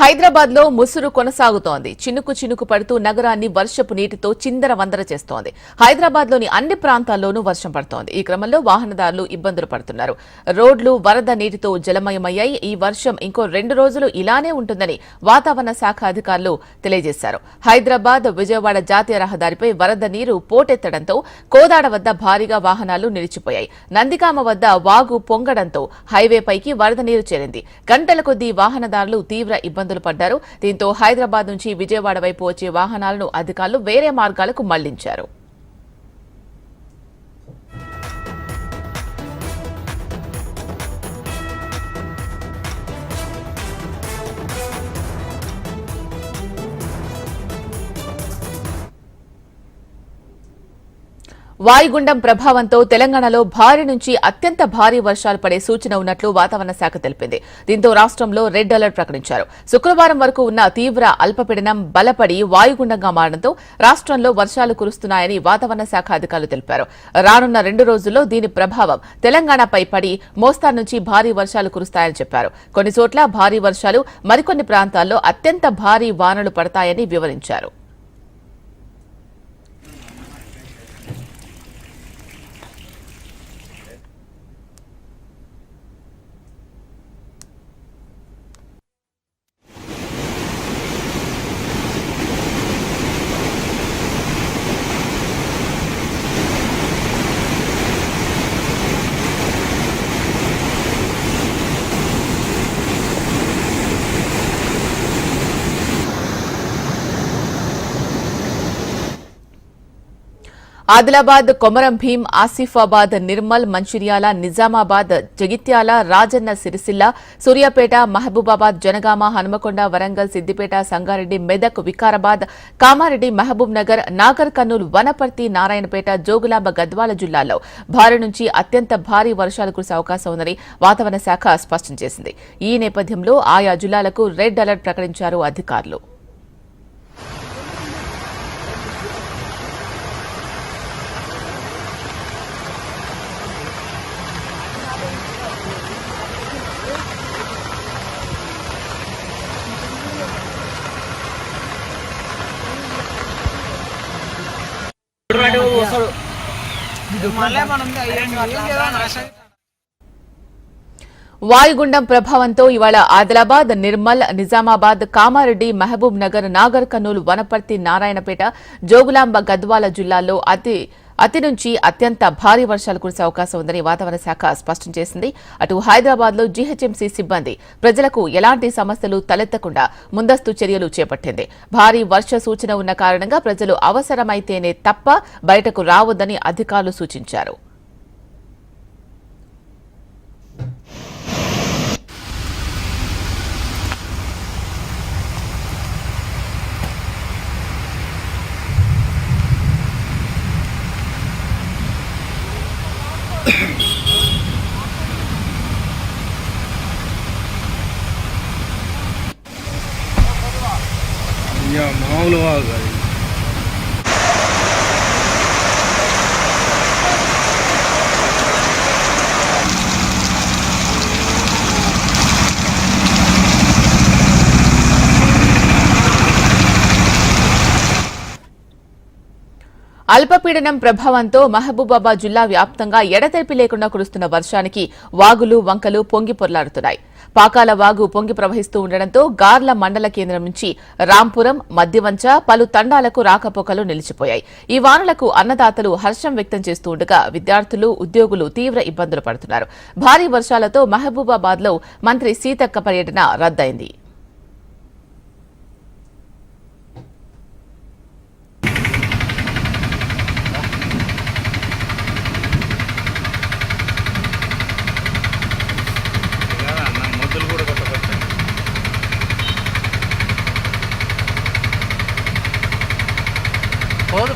హైదరాబాద్లో ముసురు కొనసాగుతోంది. చినుకు చినుకు పడుతూ నగరాన్ని వర్షపు నీటితో చిందర వందర చేస్తోంది. హైదరాబాద్లోని అన్ని ప్రాంతాల్లోనూ వర్షం పడుతోంది. ఈ క్రమంలో వాహనదారులు ఇబ్బందులు పడుతున్నారు. రోడ్లు వరద నీటితో జలమయమయ్యాయి. ఈ వర్షం ఇంకో రెండు రోజులు ఇలానే ఉంటుందని వాతావరణ శాఖ అధికారులు తెలియజేశారు. హైదరాబాద్ విజయవాడ జాతీయ రహదారిపై వరద నీరు పోటెత్తడంతో కోదాడ వద్ద భారీగా వాహనాలు నిలిచిపోయాయి. నందికామ వద్ద వాగు పొంగడంతో హైవేపైకి వరద నీరు చేరింది. గంటల కొద్దీ వాహనదారులు తీవ్ర ఇబ్బంది ఇబ్బందులు పడ్డారు. దీంతో హైదరాబాద్ నుంచి విజయవాడ వైపు వచ్చే వాహనాలను అధికారులు వేరే మార్గాలకు మళ్ళించారు. వాయుగుండం ప్రభావంతో తెలంగాణలో భారీ నుంచి అత్యంత భారీ వర్షాలు పడే సూచన ఉన్నట్లు వాతావరణ శాఖ తెలిపింది. దీంతో రాష్ట్రంలో రెడ్ అలర్ట్ ప్రకటించారు. శుక్రవారం వరకు ఉన్న తీవ్ర అల్పపీడనం బలపడి వాయుగుండంగా మారడంతో రాష్ట్రంలో వర్షాలు కురుస్తున్నాయని వాతావరణ శాఖ అధికారులు తెలిపారు. రానున్న రెండు రోజుల్లో దీని ప్రభావం తెలంగాణపై పడి మోస్తారు నుంచి భారీ వర్షాలు కురుస్తాయని చెప్పారు. కొన్ని చోట్ల భారీ వర్షాలు మరికొన్ని ప్రాంతాల్లో అత్యంత భారీ వానలు పడతాయని వివరించారు. ఆదిలాబాద్ కొమరం భీం ఆసిఫాబాద్ నిర్మల్ మంచిర్యాల నిజామాబాద్ జగిత్యాల రాజన్న సిరిసిల్ల సూర్యాపేట మహబూబాబాద్ జనగామ హనుమకొండ వరంగల్ సిద్దిపేట సంగారెడ్డి మెదక్ వికారాబాద్ కామారెడ్డి మహబూబ్ నగర్ నాగర్ కర్నూలు వనపర్తి నారాయణపేట జోగులాంబ గద్వాల జిల్లాల్లో భారీ నుంచి అత్యంత భారీ వర్షాలు కురిసే అవకాశం ఉందని వాతావరణ శాఖ స్పష్టం చేసింది. ఈ నేపథ్యంలో ఆయా జిల్లాలకు రెడ్ అలర్ట్ ప్రకటించారు అధికారులు. వాయుగుండం ప్రభావంతో ఇవాళ ఆదిలాబాద్ నిర్మల్ నిజామాబాద్ కామారెడ్డి మహబూబ్ నగర్ నాగర్ కర్నూలు వనపర్తి నారాయణపేట జోగులాంబ గద్వాల జిల్లాల్లో అతి అతి నుంచి అత్యంత భారీ వర్షాలు కురిసే అవకాశం ఉందని వాతావరణ శాఖ స్పష్టం చేసింది. అటు హైదరాబాద్లో జీహెచ్ఎంసీ సిబ్బంది ప్రజలకు ఎలాంటి సమస్యలు తలెత్తకుండా ముందస్తు చర్యలు చేపట్టింది. భారీ వర్ష సూచన ఉన్న కారణంగా ప్రజలు అవసరమైతేనే తప్ప బయటకు రావద్దని అధికారులు సూచించారు. ఇక మామూలు కాదు అది. అల్పపీడనం ప్రభావంతో మహబూబాబాద్ జిల్లా వ్యాప్తంగా ఎడతెరిపి లేకుండా కురుస్తున్న వర్షానికి వాగులు వంకలు పొంగి పొర్లాడుతున్నాయి. పాకాల వాగు పొంగి ప్రవహిస్తూ ఉండడంతో గార్ల మండల కేంద్రం నుంచి రాంపురం మద్దివంచ పలు తండాలకు రాకపోకలు నిలిచిపోయాయి. ఈ వానలకు అన్నదాతలు హర్షం వ్యక్తం చేస్తూ ఉండగా విద్యార్థులు ఉద్యోగులు తీవ్ర ఇబ్బందులు పడుతున్నారు. భారీ వర్షాలతో మహబూబాబాద్లో మంత్రి సీతక్క పర్యటన రద్దయింది ఇక అన్న మొద్దులు కూడా కొట్టకొచ్చు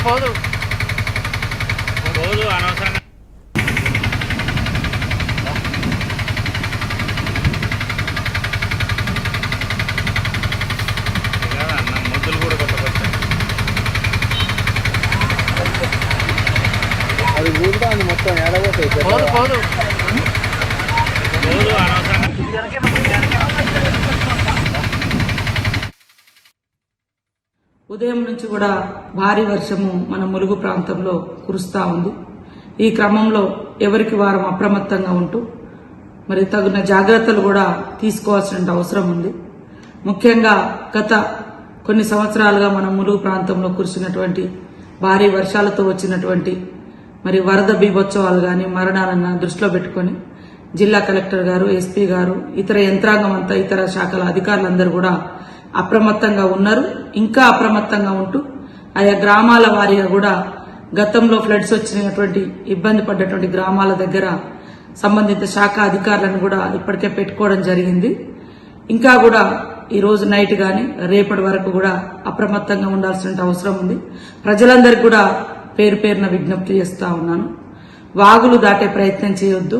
పోదు. పోదు రోజు అనవసరంగా అది ఊరుతాంది మొత్తం ఏడబోతాయి. పోదు. పోదు రోజు అనవసరంగా ఉదయం నుంచి కూడా భారీ వర్షము మన ములుగు ప్రాంతంలో కురుస్తా ఉంది. ఈ క్రమంలో ఎవరికి వారం అప్రమత్తంగా ఉంటూ మరి తగిన జాగ్రత్తలు కూడా తీసుకోవాల్సిన అవసరం ఉంది. ముఖ్యంగా గత కొన్ని సంవత్సరాలుగా మన ములుగు ప్రాంతంలో కురిసినటువంటి భారీ వర్షాలతో వచ్చినటువంటి మరి వరద బీభోత్సవాలు కానీ మరణాలను దృష్టిలో పెట్టుకొని జిల్లా కలెక్టర్ గారు ఎస్పీ గారు ఇతర యంత్రాంగం అంతా ఇతర శాఖల అధికారులందరూ కూడా అప్రమత్తంగా ఉన్నారు ఇంకా అప్రమత్తంగా ఉంటూ ఆయా గ్రామాల వారీగా కూడా గతంలో ఫ్లడ్స్ వచ్చినటువంటి ఇబ్బంది పడ్డటువంటి గ్రామాల దగ్గర సంబంధిత శాఖ అధికారులను కూడా ఇప్పటికే పెట్టుకోవడం జరిగింది. ఇంకా కూడా ఈ రోజు నైట్ కానీ రేపటి వరకు కూడా అప్రమత్తంగా ఉండాల్సిన అవసరం ఉంది. ప్రజలందరికీ కూడా పేరు పేరున విజ్ఞప్తి చేస్తూ ఉన్నాను. వాగులు దాటే ప్రయత్నం చేయొద్దు.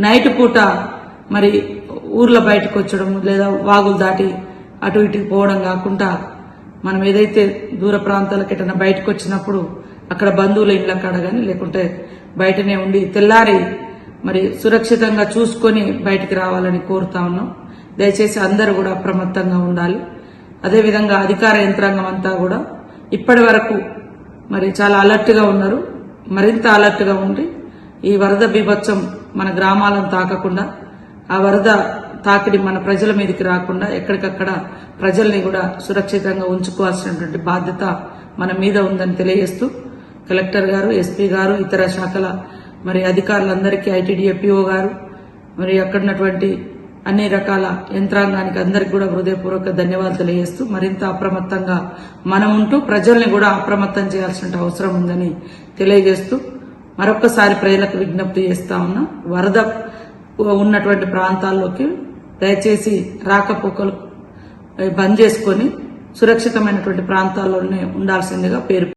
నైట్ పూట మరి ఊర్ల బయటకు వచ్చడం లేదా వాగులు దాటి అటు ఇటుకు పోవడం కాకుండా మనం ఏదైతే దూర ప్రాంతాలకు ఎటన్నా బయటకు వచ్చినప్పుడు అక్కడ బంధువుల ఇళ్ళ కాడ కానీ లేకుంటే బయటనే ఉండి తెల్లారి మరి సురక్షితంగా చూసుకొని బయటికి రావాలని కోరుతా ఉన్నాం. దయచేసి అందరూ కూడా అప్రమత్తంగా ఉండాలి. అదేవిధంగా అధికార యంత్రాంగం అంతా కూడా ఇప్పటి వరకు మరి చాలా అలర్ట్గా ఉన్నారు. మరింత అలర్ట్గా ఉండి ఈ వరద బీభత్సం మన గ్రామాలను తాకకుండా ఆ వరద తాకిడి మన ప్రజల మీదకి రాకుండా ఎక్కడికక్కడ ప్రజల్ని కూడా సురక్షితంగా ఉంచుకోవాల్సినటువంటి బాధ్యత మన మీద ఉందని తెలియజేస్తూ కలెక్టర్ గారు ఎస్పీ గారు ఇతర శాఖల మరి అధికారులందరికీ ఐటీడీఏపీఓ గారు మరి అక్కడున్నటువంటి అన్ని రకాల యంత్రాంగానికి అందరికి కూడా హృదయపూర్వక ధన్యవాదాలు తెలియజేస్తూ మరింత అప్రమత్తంగా మనం ఉంటూ ప్రజల్ని కూడా అప్రమత్తం చేయాల్సిన అవసరం ఉందని తెలియజేస్తూ మరొకసారి ప్రజలకు విజ్ఞప్తి చేస్తా ఉన్నా. వరద ఉన్నటువంటి ప్రాంతాల్లోకి దయచేసి రాకపోకలు బంద్ చేసుకొని సురక్షితమైనటువంటి ప్రాంతాల్లోనే ఉండాల్సిందిగా పేరు